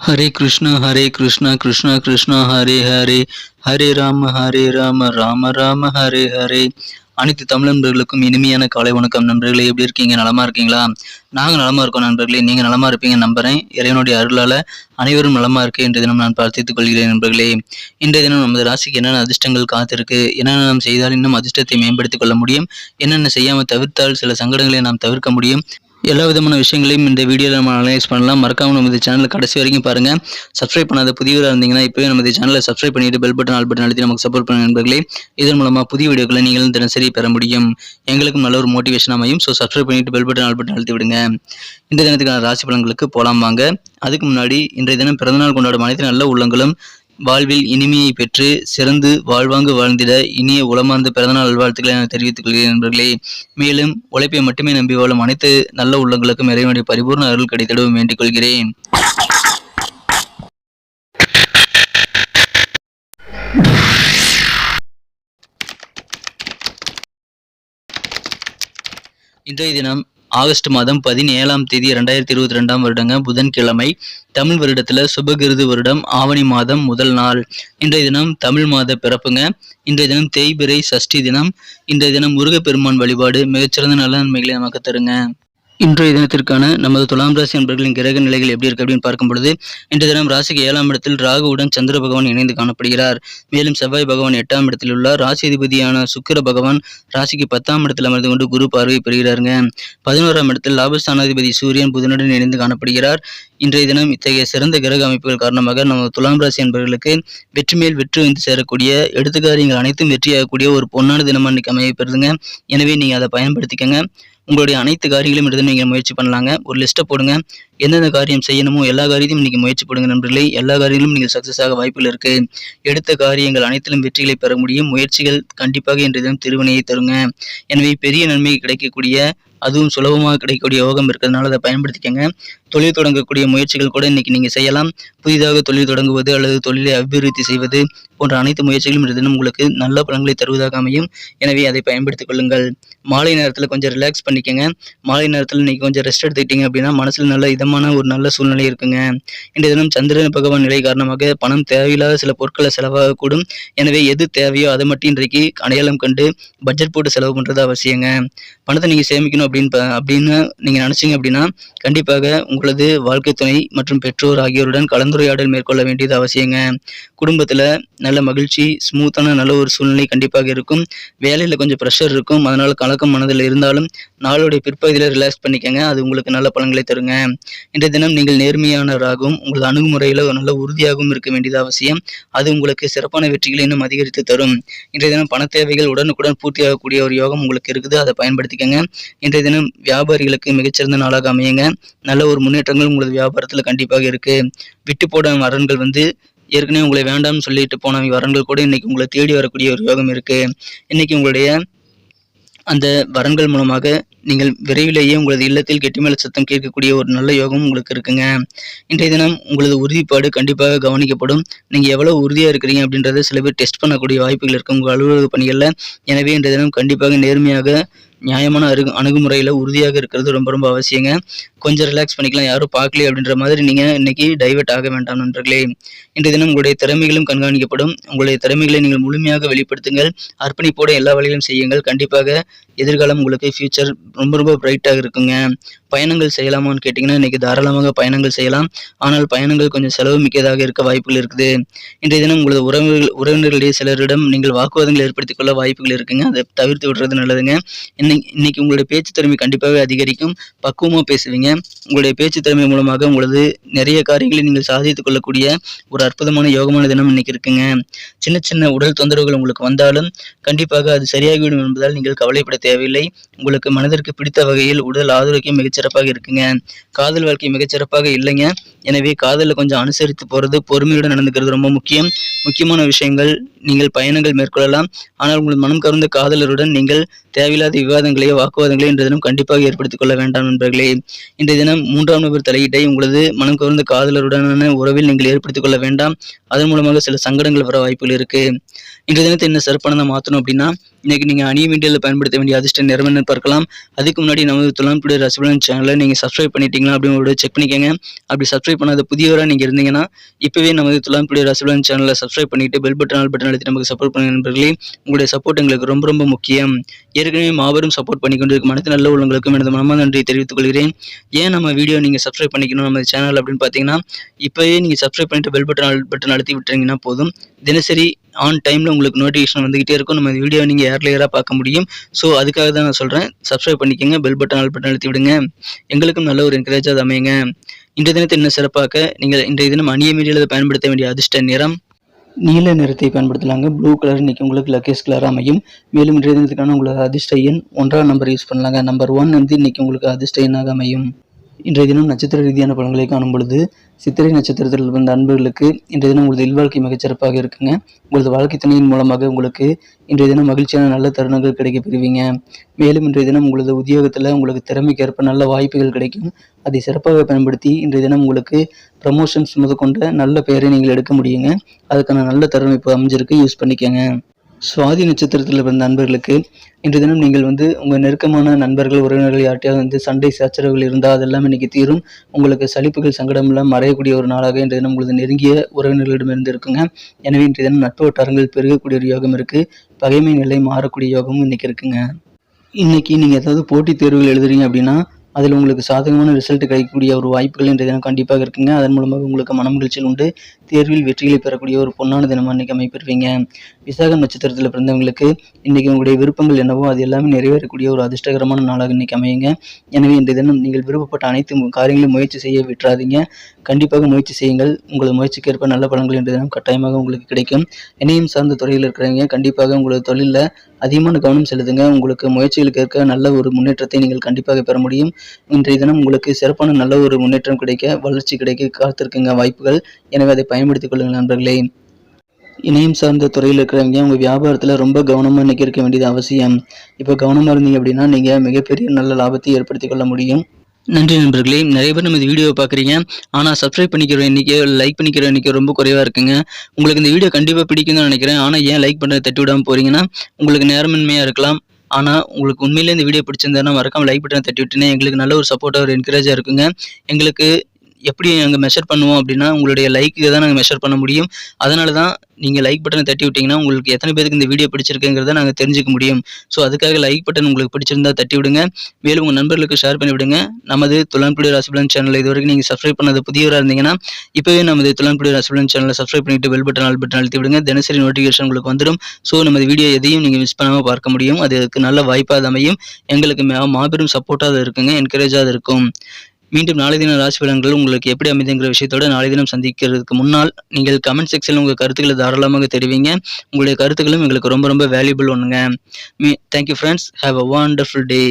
ஹரே கிருஷ்ணா ஹரே கிருஷ்ணா கிருஷ்ணா கிருஷ்ணா ஹரே ஹரே. ஹரே ராம ஹரே ராம ராம ராம ஹரே ஹரே. அனைத்து தமிழ் நண்பர்களுக்கும் இனிமையான காலை வணக்கம் நண்பர்களே. எப்படி இருக்கீங்க? நலமா இருக்கீங்களா? நாங்க நலமா இருக்கோம் நண்பர்களே. நீங்க நலமா இருப்பீங்க நம்புறேன். இறைவனுடைய அருளால அனைவரும் நலமா இருக்கு இன்றைய தினம் நான் பார்த்துக் கொள்கிறேன் நண்பர்களே. இன்றைய தினம் நமது ராசிக்கு என்னென்ன அதிர்ஷ்டங்கள் காத்திருக்கு என்னென்ன நாம் செய்தால் இன்னும் அதிர்ஷ்டத்தை மேம்படுத்திக் கொள்ள முடியும் என்னென்ன செய்யாமல் தவிர்த்தால் சில சங்கடங்களை நாம் தவிர்க்க முடியும் எல்லா விதமான விஷயங்களையும் இந்த வீடியோவில் நம்ம அனலைஸ் பண்ணலாம். மறக்காமல் நம்ம இந்த சேனல் கடைசி வரைக்கும் பாருங்க. சப்ஸ்கிரைப் பண்ணாத புதியவராக இருந்தீங்கன்னா இப்போவே நம்ம சேனலை சப்ஸ்கிரைப் பண்ணிட்டு பெல் பட்டன் ஆல் பட்டன் அழுத்தி நமக்கு சப்போர்ட் பண்ண நண்பர்களே. இதன் மூலமாக புதிய வீடியோக்களை நீங்களும் தினசரி பெற முடியும். எங்களுக்கும் நல்ல ஒரு மோட்டிவேஷன் அமையும். ஸோ சப்ஸ்கிரைப் பண்ணிட்டு பெல் பட்டன் ஆல் பட்டன் அழுத்தி விடுங்க. இந்த தினத்துக்கான ராசி பலன்களுக்கு போகலாம் வாங்க. அதுக்கு முன்னாடி இன்றைய தினம் பிறந்தநாள் கொண்டாடும் அனைத்து நல்ல உள்ளங்களும் வாழ்வில் இனிமையை பெற்று சிறந்து வாழ்வாங்கு வாழ்ந்திட இனிய உளமார்ந்த பிறந்தநாள் நல்வாழ்த்துக்களை நான் தெரிவித்துக் கொள்கிறேன் நண்பர்களே. மேலும் உழைப்பை மட்டுமே நம்பி வாழும் அனைத்து நல்ல உள்ளங்களுக்கும் இறைவனுடைய பரிபூர்ண அருள் கிடைத்திடவும் வேண்டிக் கொள்கிறேன். இன்றைய தினம் ஆகஸ்ட் மாதம் பதினேழாம் தேதி ரெண்டாயிரத்தி இருபத்தி ரெண்டாம் வருடங்க புதன்கிழமை தமிழ் வருடத்துல சுபகிருது வருடம் ஆவணி மாதம் முதல் நாள். இன்றைய தினம் தமிழ் மாத பிறப்புங்க. இன்றைய தினம் தேய்பிரை சஷ்டி தினம். இன்றைய தினம் முருகப்பெருமான் வழிபாடு. மிகச்சிறந்த நல்ல நன்மைகளை நமக்கு தருங்க. இன்றைய தினத்திற்கான நமது துலாம் ராசி நண்பர்களின் கிரக நிலைகள் எப்படி இருக்கு அப்படின்னு பார்க்கும் பொழுது இன்றைய தினம் ராசிக்கு ஏழாம் இடத்தில் ராகுவுடன் சந்திர பகவான் இணைந்து காணப்படுகிறார். மேலும் செவ்வாய் பகவான் எட்டாம் இடத்தில் உள்ளார். ராசி அதிபதியான சுக்கிர பகவான் ராசிக்கு பத்தாம் இடத்தில் அமர்ந்து கொண்டு குரு பார்வை பெறுகிறாருங்க. பதினோராம் இடத்தில் லாபஸ்தானாதிபதி சூரியன் புதனுடன் இணைந்து காணப்படுகிறார். இன்றைய தினம் இத்தகைய சிறந்த கிரக அமைப்புகள் காரணமாக நமது துலாம் ராசி என்பவர்களுக்கு வெற்றி மேல் வெற்றி வந்து சேரக்கூடிய எடுத்துக்காரியங்கள் அனைத்தும் வெற்றியாகக்கூடிய ஒரு பொன்னான தினம் இன்னைக்கு அமைய பெறுதுங்க. எனவே நீங்க அதை பயன்படுத்திக்கங்க. உங்களுடைய அனைத்து காரியங்களையும் எடுத்து நீங்கள் முயற்சி பண்ணலாங்க. ஒரு லிஸ்ட்டை போடுங்க. எந்தெந்த காரியம் செய்யணுமோ எல்லா காரியத்தையும் இன்னைக்கு முயற்சி போடுங்க நண்பர்களே. எல்லா காரியங்களும் நீங்கள் சக்ஸஸ் ஆக வாய்ப்புகள் இருக்கு. எடுத்த காரியங்கள் அனைத்திலும் வெற்றிகளை பெற முடியும். முயற்சிகள் கண்டிப்பாக இன்றைய தினம் திருவினையை தருங்க. எனவே பெரிய நன்மை கிடைக்கக்கூடிய அதுவும் சுலபமாக கிடைக்கக்கூடிய யோகம் இருக்கிறதுனால அதை பயன்படுத்திக்கங்க. தொழில் தொடங்கக்கூடிய முயற்சிகள் கூட இன்னைக்கு நீங்கள் செய்யலாம். புதிதாக தொழில் தொடங்குவது அல்லது தொழிலை அபிவிருத்தி செய்வது போன்ற அனைத்து முயற்சிகளும் இந்த தினம் உங்களுக்கு நல்ல பலன்களை தருவதாக அமையும். எனவே அதை பயன்படுத்திக் கொள்ளுங்கள். மாலை நேரத்தில் கொஞ்சம் ரிலாக்ஸ் பண்ணிக்கோங்க. மாலை நேரத்தில் இன்னைக்கு கொஞ்சம் ரெஸ்ட் எடுத்துக்கிட்டீங்க அப்படின்னா மனசில் நல்ல இதமான ஒரு நல்ல சூழ்நிலை இருக்குங்க. இன்றைய தினம் சந்திரன் பகவான் நிலை காரணமாக பணம் தேவையில்லாத சில பொருட்களை செலவாகக்கூடும் எனவே எது தேவையோ அதை மட்டும் இன்றைக்கு அடையாளம் கண்டு பட்ஜெட் போட்டு செலவு பண்ணுறது அவசியங்க. பணத்தை நீங்கள் சேமிக்கணும் அப்படின்னு அப்படின்னு நீங்கள் நினச்சிங்க அப்படின்னா கண்டிப்பாக உங்களது வாழ்க்கை துணை மற்றும் பெற்றோர் ஆகியோருடன் கலந்துரையாடல் மேற்கொள்ள வேண்டியது அவசியங்க. குடும்பத்தில் நல்ல மகிழ்ச்சி ஸ்மூத்தான நல்ல ஒரு சூழ்நிலை கண்டிப்பாக இருக்கும். வேலையில் கொஞ்சம் ப்ரெஷர் இருக்கும். அதனால கலக்கம் மனதில் இருந்தாலும் நாளுடைய பிற்பகுதியில் ரிலாக்ஸ் பண்ணிக்கங்க. அது உங்களுக்கு நல்ல பலன்களை தருங்க. இன்றைய தினம் நீங்கள் நேர்மையானவராகவும் உங்களது அணுகுமுறையில் ஒரு நல்ல உறுதியாகவும் இருக்க வேண்டியது அவசியம். அது உங்களுக்கு சிறப்பான வெற்றிகளை இன்னும் அதிகரித்து தரும். இன்றைய தினம் பண தேவைகள் உடனுக்குடன் பூர்த்தியாகக்கூடிய ஒரு யோகம் உங்களுக்கு இருக்குது. அதை பயன்படுத்திக்கங்க. இன்றைய தினம் வியாபாரிகளுக்கு மிகச்சிறந்த நாளாக அமையுங்க. நல்ல ஒரு முன்னேற்றங்கள் உங்களது வியாபாரத்தில் கண்டிப்பாக இருக்கு. விட்டு போட வரன்கள் வந்து ஏற்கனவே உங்களை வேண்டாம்னு சொல்லிட்டு போன வரன்கள் கூட இன்னைக்கு உங்களை தேடி வரக்கூடிய ஒரு யோகம் இருக்கு. இன்னைக்கு உங்களுடைய அந்த வரன்கள் மூலமாக நீங்கள் விரைவிலேயே உங்களது இல்லத்தில் கெட்டிமேல சத்தம் கேட்கக்கூடிய ஒரு நல்ல யோகம் உங்களுக்கு இருக்குங்க. இன்றைய தினம் உங்களது உறுதிப்பாடு கண்டிப்பாக கவனிக்கப்படும். நீங்கள் எவ்வளவு உறுதியாக இருக்கிறீங்க அப்படின்றத சில பேர் டெஸ்ட் பண்ணக்கூடிய வாய்ப்புகள் இருக்கு உங்கள் அலுவலக பணிகளில். எனவே இன்றைய தினம் கண்டிப்பாக நேர்மையாக நியாயமான அருகு அணுகுமுறையில் உறுதியாக இருக்கிறது ரொம்ப ரொம்ப அவசியங்க. கொஞ்சம் ரிலாக்ஸ் பண்ணிக்கலாம். யாரும் பார்க்கலையே அப்படின்ற மாதிரி நீங்கள் இன்னைக்கு டைவர்ட் ஆக வேண்டாம் நண்பர்களே. இன்றைய தினம் உங்களுடைய திறமைகளும் கண்காணிக்கப்படும். உங்களுடைய திறமைகளை நீங்கள் முழுமையாக வெளிப்படுத்துங்கள். அர்ப்பணிப்போடு எல்லா வழிகளும் செய்யுங்கள். கண்டிப்பாக எதிர்காலம் உங்களுக்கு ஃபியூச்சர் ரொம்ப ரொம்ப பிரைட்டாக இருக்குங்க. பயணங்கள் செய்யலாமான்னு கேட்டிங்கன்னா இன்னைக்கு தாராளமாக பயணங்கள் செய்யலாம். ஆனால் பயணங்கள் கொஞ்சம் செலவு மிக்கதாக இருக்க வாய்ப்புகள் இருக்குது. இன்றைய தினம் உங்களது உறவுகள் உறவினர்களிடையே சிலரிடம் நீங்கள் வாக்குவாதங்கள் ஏற்படுத்திக் கொள்ள வாய்ப்புகள் இருக்குங்க. அதை தவிர்த்து விடுறது நல்லதுங்க. இன்னைக்கு இன்னைக்கு உங்களுடைய பேச்சு திறமை கண்டிப்பாகவே அதிகரிக்கும். பக்குவமாக பேசுவீங்க. உங்களுடைய பேச்சு திறமை மூலமாக உங்களது நிறைய காரியங்களை நீங்கள் சாதித்துக் கொள்ளக்கூடிய ஒரு அற்புதமான யோகமான தினம் இன்னைக்கு இருக்குங்க. சின்ன சின்ன உடல் தொந்தரவுகள் உங்களுக்கு வந்தாலும் கண்டிப்பாக அது சரியாகிவிடும் என்பதால் நீங்கள் கவலைப்பட தேவையில்லை. உங்களுக்கு மனதிற்கு பிடித்த வகையில் உடல் ஆரோக்கியம் மிகச்சிறப்பாக இருக்குங்க. காதல் வாழ்க்கை மிகச்சிறப்பாக இல்லைங்க. எனவே காதலில் கொஞ்சம் அனுசரித்து போகிறது பொறுமையுடன் நடந்துக்கிறது ரொம்ப முக்கியம். முக்கியமான விஷயங்கள் நீங்கள் பயணங்கள் மேற்கொள்ளலாம். ஆனால் உங்கள் மனம் கருந்த காதலருடன் நீங்கள் தேவையில்லாத விவாதங்களையோ வாக்குவாதங்களையோ இன்றைய தினம் கண்டிப்பாக ஏற்படுத்திக் கொள்ள வேண்டாம் நண்பர்களே. இன்றைய தினம் மூன்றாம் நபர் தலையீட்டை உங்களது மனம் கருந்த காதலருடனான உறவில் நீங்கள் ஏற்படுத்திக் கொள்ள வேண்டாம். அதன் மூலமாக சில சங்கடங்கள் வர வாய்ப்புகள் இருக்கு. இன்றைய தினத்தை என்ன சிறப்பானதாக மாற்றணும் அப்படின்னா இன்றைக்கி நீங்கள் அணிய வேண்டியதில் பயன்படுத்த வேண்டிய அதிர்ஷ்ட நிறம் பார்க்கலாம். அதுக்கு முன்னாடி நமது துலாம் டுடே ரசிபலன் சேனலை நீங்கள் சப்ஸ்கிரைப் பண்ணிட்டீங்களா அப்படின்னு செக் பண்ணிக்கோங்க. அப்படி சப்ஸ்கிரைப் பண்ணாத புதியவராக நீங்கள் இருந்தீங்கன்னா இப்போவே நமது துலாம் டுடே ரசிபலன் சேனலை சப்ஸ்கிரைப் பண்ணிட்டு பெல் பட்டன் ஆல் பட்டன் அழுத்தி நமக்கு சப்போர்ட் பண்ணுங்க நண்பர்களே. உங்களுடைய சப்போர்ட் எங்களுக்கு ரொம்ப ரொம்ப முக்கியம். ஏற்கனவே மாபெரும் சப்போர்ட் பண்ணி கொண்டிருக்கும் மனது நல்ல உள்ளங்களுக்கும் எனது மனமா நன்றி தெரிவித்துக் கொள்கிறேன். ஏன் நம்ம வீடியோ நீங்கள் சப்ஸ்கிரைப் பண்ணிக்கணும் நம்ம சேனல் அப்படின்னு பார்த்தீங்கன்னா இப்போவே நீங்கள் சப்ஸ்கிரைப் பண்ணிட்டு பெல் பட்டன் ஆல் பட்டன் அழுத்தி விட்டுறீங்கன்னா போதும். தினசரி ஆன் டைமில் உங்களுக்கு நோட்டிஃபிகேஷன் வந்துகிட்டே இருக்கும். நம்ம வீடியோ நீங்கள் ஏர்லியராக பார்க்க முடியும். ஸோ அதுக்காக தான் நான் சொல்கிறேன் சப்ஸ்கிரைப் பண்ணிக்கோங்க. பெல் பட்டன் ஆல் பட்டன் அழுத்தி விடுங்க. எங்களுக்கும் நல்ல ஒரு என்கரேஜாக அமையுங்க. இன்றைய தினத்தை இன்னும் சிறப்பாக்க நீங்கள் இன்றைய தினம் அணிய மீடியில் பயன்படுத்த வேண்டிய அதிர்ஷ்ட நிறம் நீல நிறத்தை பயன்படுத்தலாங்க. ப்ளூ கலர் இன்றைக்கி உங்களுக்கு லக்கேஸ் கலர் அமையும். மேலும் இன்றைய தினத்துக்கான உங்களுக்கு அதிர்ஷ்ட எண் ஒன்றாம் நம்பர் யூஸ் பண்ணலாங்க. நம்பர் ஒன் வந்து இன்றைக்கி உங்களுக்கு அதிர்ஷ்ட எண்ணாக அமையும். இன்றைய தினம் நட்சத்திர ரீதியான பலன்களை காணும் பொழுது சித்திரை நட்சத்திரத்தில் வந்த அன்பர்களுக்கு இன்றைய தினம் உங்களது இல்வாழ்க்கை மிகச்சிறப்பாக இருக்குங்க. உங்களது வாழ்க்கை துணையின் மூலமாக உங்களுக்கு இன்றைய தினம் மகிழ்ச்சியான நல்ல தருணங்கள் கிடைக்க பெறுவீங்க. மேலும் இன்றைய தினம் உங்களது உத்தியோகத்தில் உங்களுக்கு திறமைக்கேற்ப நல்ல வாய்ப்புகள் கிடைக்கும். அதை சிறப்பாக பயன்படுத்தி இன்றைய தினம் உங்களுக்கு ப்ரமோஷன்ஸ் முதற்கொண்ட நல்ல பெயரை நீங்கள் எடுக்க முடியுங்க. அதுக்கான நல்ல தருணம் இப்போ அமைஞ்சிருக்கு. யூஸ் பண்ணிக்கோங்க. சுவாதி நட்சத்திரத்தில் பிறந்த நண்பர்களுக்கு இன்று தினம் நீங்கள் வந்து உங்கள் நெருக்கமான நண்பர்கள் உறவினர்கள் யார்ட்டையாவது வந்து சண்டை சச்சரவுகள் இருந்தால் அதெல்லாம் இன்னைக்கு தீரும். உங்களுக்கு சலிப்புகள் சங்கடம் எல்லாம் மறையக்கூடிய ஒரு நாளாக இன்று தினம் உங்களது நெருங்கிய உறவினர்களிடமிருந்து இருக்குங்க. எனவே இன்றைய தினம் நட்பு வட்டாரங்கள் பெருகக்கூடிய ஒரு யோகம் இருக்குது பகைமை நிலை மாறக்கூடிய யோகமும் இன்னைக்கு இருக்குங்க. இன்னைக்கு நீங்கள் ஏதாவது போட்டித் தேர்வுகள் எழுதுறீங்க அப்படின்னா அதில் உங்களுக்கு சாதகமான ரிசல்ட் கிடைக்கக்கூடிய ஒரு வாய்ப்புகள் இன்றைய தினம் கண்டிப்பாக இருக்குங்க. அதன் மூலமாக உங்களுக்கு மன மகிழ்ச்சியில் உண்டு. தேர்வில் வெற்றிகளை பெறக்கூடிய ஒரு பொன்னான தினமாக இன்னைக்கு அமைப்பெறுவீங்க விசாகம் நட்சத்திரத்தில் பிறந்தவங்களுக்கு இன்றைக்கி உங்களுடைய விருப்பங்கள் என்னவோ அது எல்லாமே நிறைவேறக்கூடிய ஒரு அதிர்ஷ்டகரமான நாளாக இன்றைக்கி அமையுங்க. எனவே இன்றைய தினம் நீங்கள் விருப்பப்பட்ட அனைத்து காரியங்களையும் முயற்சி செய்ய விட்டுறாதீங்க. கண்டிப்பாக முயற்சி செய்யுங்கள். உங்களது முயற்சிக்கு ஏற்ப நல்ல பலன்கள் இன்றைய தினம் கட்டாயமாக உங்களுக்கு கிடைக்கும். இணையம் சார்ந்த துறையில் இருக்கிறவங்க கண்டிப்பாக உங்களது தொழிலில் அதிகமான கவனம் செலுத்துங்க. உங்களுக்கு முயற்சிகளுக்கு ஏற்க நல்ல ஒரு முன்னேற்றத்தை நீங்கள் கண்டிப்பாக பெற முடியும். இன்றைய தினம் உங்களுக்கு சிறப்பான நல்ல ஒரு முன்னேற்றம் கிடைக்க வளர்ச்சி கிடைக்க காத்திருக்குங்க வாய்ப்புகள். எனவே அதை பயன்படுத்திக் கொள்ளுங்கள் நண்பர்களே. இணையம் சார்ந்த துறையில் இருக்கிறவங்க உங்கள் வியாபாரத்தில் ரொம்ப கவனமாக நிக்க இருக்க வேண்டியது அவசியம். இப்போ கவனமாக இருந்தீங்க அப்படின்னா நீங்கள் மிகப்பெரிய நல்ல லாபத்தை ஏற்படுத்திக் கொள்ள முடியும். நன்றி நண்பர்களே. நிறைய பேர் நம்ம இந்த வீடியோ பார்க்குறீங்க. ஆனால் சப்ஸ்கிரைப் பண்ணிக்கிற எண்ணிக்கை லைக் பண்ணிக்கிற எண்ணிக்கை ரொம்ப குறைவாக இருக்குங்க. உங்களுக்கு இந்த வீடியோ கண்டிப்பாக பிடிக்கும்னு நினைக்கிறேன். ஆனால் ஏன் லைக் பண்ணுறது தட்டி விடாமல் போறீங்கன்னா உங்களுக்கு நேரமின்மையாக இருக்கலாம். ஆனால் உங்களுக்கு உண்மையிலே இந்த வீடியோ பிடிச்சிருந்தா மறக்காமல் லைக் பட்டனை தட்டி விட்டுனே எங்களுக்கு நல்ல ஒரு சப்போர்ட்டாக ஒரு என்கரேஜாக இருக்குங்க. எங்களுக்கு எப்படி நாங்கள் மெஷர் பண்ணுவோம் அப்படின்னா உங்களுடைய லைக்கு தான் நாங்கள் மெஷர் பண்ண முடியும். அதனால தான் நீங்கள் லைக் பட்டனை தட்டி விட்டிங்கன்னா உங்களுக்கு எத்தனை பேருக்கு இந்த வீடியோ பிடிச்சிருக்குங்கிறத நாங்கள் தெரிஞ்சுக்க முடியும். ஸோ அதுக்காக லைக் பட்டன் உங்களுக்கு பிடிச்சிருந்தா தட்டி விடுங்க. மேலும் உங்கள் நண்பர்களுக்கு ஷேர் பண்ணி விடுங்க. நமது துலான்புடி ராசிபலன் சேனல் இது வரைக்கும் நீங்கள் சப்ஸ்கிரைப் பண்ணது புதியவராக இருந்தீங்கன்னா இப்போவே நமது துலான்புடி ராசிபலன் சேனலை சப்ஸ்கிரைப் பண்ணிட்டு பெல் பட்டன் ஆல் பட்டன் அழுத்தி விடுங்க. தினசரி நோட்டிஃபிகேஷன் உங்களுக்கு வந்துடும். ஸோ நமது வீடியோ எதையும் நீங்கள் மிஸ் பண்ணாமல் பார்க்க முடியும். அதுக்கு நல்ல வாய்ப்பாக அமையும். எங்களுக்கு மாபெரும் சப்போர்ட்டாக இருக்குங்க. என்கரேஜாக இருக்கும். மீண்டும் நாளை தின ராசி பலன்கள் உங்களுக்கு எப்படி அமைதுங்கிற விஷயத்தோட நாளை தினம் சந்திக்கிறதுக்கு முன்னால் நீங்கள் கமெண்ட் செக்ஷனில் உங்கள் கருத்துக்களை தாராளமாக தெரிவிங்க. உங்களுடைய கருத்துக்களும் எங்களுக்கு ரொம்ப ரொம்ப வேல்யூபிள் ஒன்றுங்க me thank you friends have a wonderful day